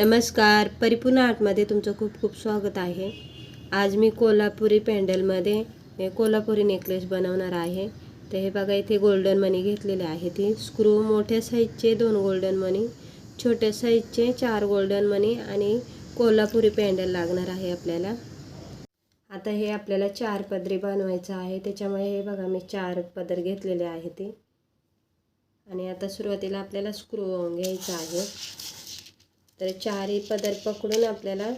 नमस्कार. परिपूर्ण आर्टमध्ये तुमचं खूप खूप स्वागत आहे. आज मी कोल्हापुरी पॅन्डलमध्ये कोल्हापुरी नेकलेस बनवणार आहे. तर हे बघा इथे गोल्डन मनी घेतलेले आहे ती. स्क्रू मोठ्या साईजचे दोन गोल्डन मनी छोट्या साईजचे चार गोल्डन मनी आणि कोल्हापुरी पॅन्डल लागणार आहे आपल्याला. आता हे आपल्याला चार पदरी बनवायचं आहे. त्याच्यामुळे हे बघा मी चार पदर घेतलेले आहे ते. आणि आता सुरुवातीला आपल्याला स्क्रू घ्यायचा घ्यायचं आहे. तर चारही पदर पकडून आपल्याला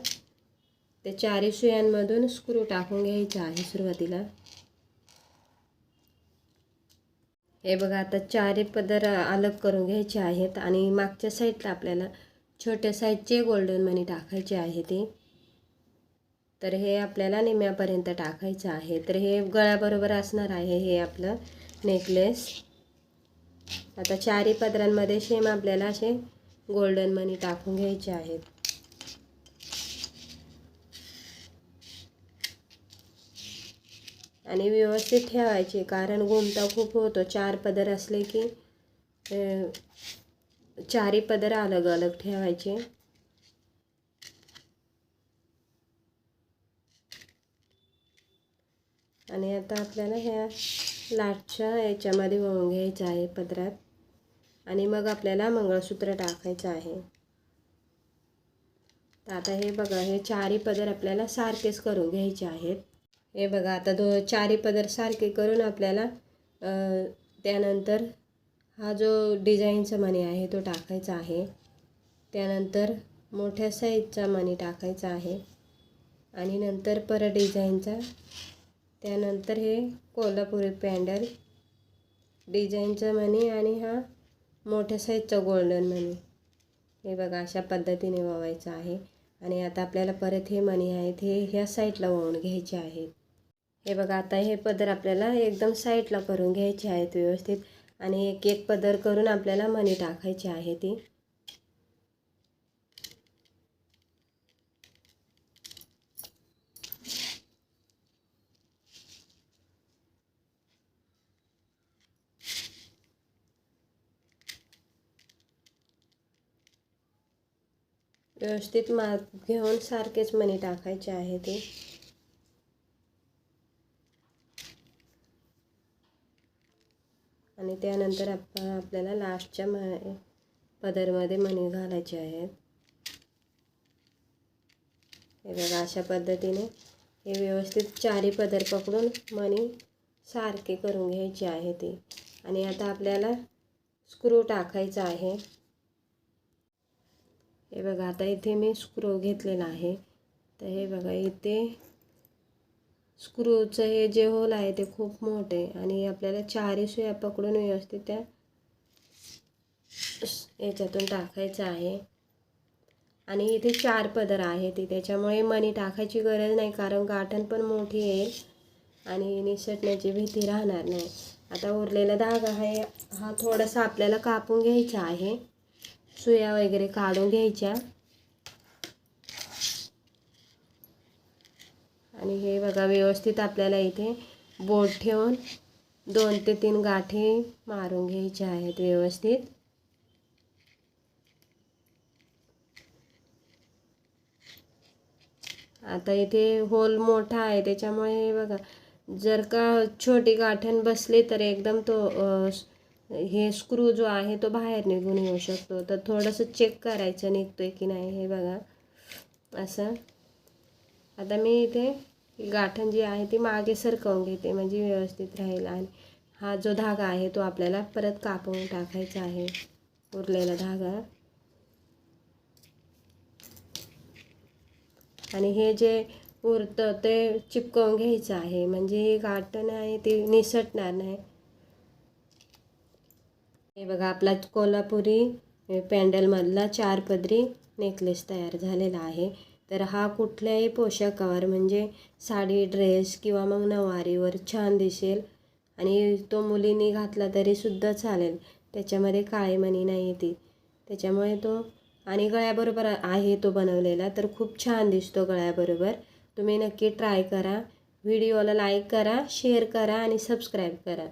त्या चारही सुयांमधून स्क्रू टाकून घ्यायचा आहे सुरुवातीला. हे बघा आता चारही पदर अलग करून घ्यायचे आहेत आणि मागच्या साईडला आपल्याला छोट्या साईजचे गोल्डन मनी टाकायचे आहे ते. तर हे आपल्याला निम्यापर्यंत टाकायचं आहे. तर हे गळ्याबरोबर असणार आहे हे आपलं नेकलेस आता चारही पदरांमध्ये सेम आपल्याला असे गोल्डन मनी टाकून घ्यायचे आहेत. आणि व्यवस्थित ठेवायचे कारण घुमता खूप होतो. चार पदर असले की चारी पदर अलग अलग ठेवायचे. आणि आता आपल्याला ह्या लाटच्या याच्यामध्ये वळून घ्यायचं आहे पदरात. आणि मग आपल्याला मंगळसूत्र टाकायचं आहे. तर आता हे बघा हे चारही पदर आपल्याला सारखेच करून घ्यायचे आहेत. हे बघा आता दो चारही पदर सारखे करून आपल्याला त्यानंतर हा जो डिझाईनचा मणी आहे तो टाकायचा आहे. त्यानंतर मोठ्या साईजचा मणी टाकायचा आहे. आणि नंतर परत डिझाईनचा त्यानंतर हे कोल्हापुरी पॅन्डल डिझाईनचा मणी आणि हा मोठ्या साईजचा गोल्डन मनी हे बघा अशा पद्धतीने ववायचं आहे. आणि आता आपल्याला परत हे मणी आहेत हे ह्या साईडला वळून घ्यायचे आहेत. हे बघा आता हे पदर आपल्याला एकदम साईडला करून घ्यायचे आहेत व्यवस्थित. आणि एक एक पदर करून आपल्याला मणी टाकायची आहे ती. व्यवस्थित माप घेऊन सारखेच मणी टाकायचे आहे ते. आणि त्यानंतर आप आपल्याला लास्टच्या म पदरमध्ये मणी घालायचे आहेत हे बघा अशा पद्धतीने हे व्यवस्थित चारी पदर पकडून मणी सारखे करून घ्यायचे आहे ते. आणि आता आपल्याला स्क्रू टाकायचा आहे. हे बघा आता इथे मी स्क्रू घेतलेला आहे. तर हे बघा इथे स्क्रूचं हे जे होल आहे ते खूप मोठे आणि आपल्याला चारही सुया पकडून व्यवस्थित त्या याच्यातून टाकायचं आहे. आणि इथे चार पदर आहे ते त्याच्यामुळे मनी टाकायची गरज नाही कारण गाठण पण मोठी येईल आणि निसटण्याची भीती राहणार नाही. आता उरलेला धागा आहे हा थोडासा आपल्याला कापून घ्यायचा आहे. सुया वगैरे काढून घ्यायच्या. आणि हे बघा व्यवस्थित आपल्याला इथे बोट ठेवून दोन ते तीन गाठी मारून घ्यायच्या आहेत व्यवस्थित. आता इथे होल मोठा आहे त्याच्यामुळे हे बघा जर का छोटी गाठण बसली तर एकदम तो हे स्क्रू जो आहे तो बाहेर निघून येऊ शकतो. तर थोडंसं चेक करायचं निघतोय की नाही हे बघा. असं. आता मी इथे गाठण जी आहे ती मागे सरकवून घेते म्हणजे व्यवस्थित राहील. आणि हा जो धागा आहे तो आपल्याला परत कापून टाकायचा आहे. उरलेला धागा. आणि हे जे उरतं ते चिपकवून घ्यायचं आहे. म्हणजे हे गाठण आहे ती निसटणार नाही. हे बघा आपला कोल्हापुरी पॅन्डलमधला चार पदरी नेकलेस तयार झालेला आहे. तर हा कुठल्याही पोशाखावर म्हणजे साडी ड्रेस किंवा मग नवारीवर छान दिसेल आणि तो मुलींनी घातला तरीसुद्धा चालेल. त्याच्यामध्ये काळे मणी नाही येते त्याच्यामुळे तो आणि गळ्याबरोबर आहे तो बनवलेला तर खूप छान दिसतो गळ्याबरोबर. तुम्ही नक्की ट्राय करा. व्हिडिओला लाईक करा शेअर करा आणि सबस्क्राईब करा.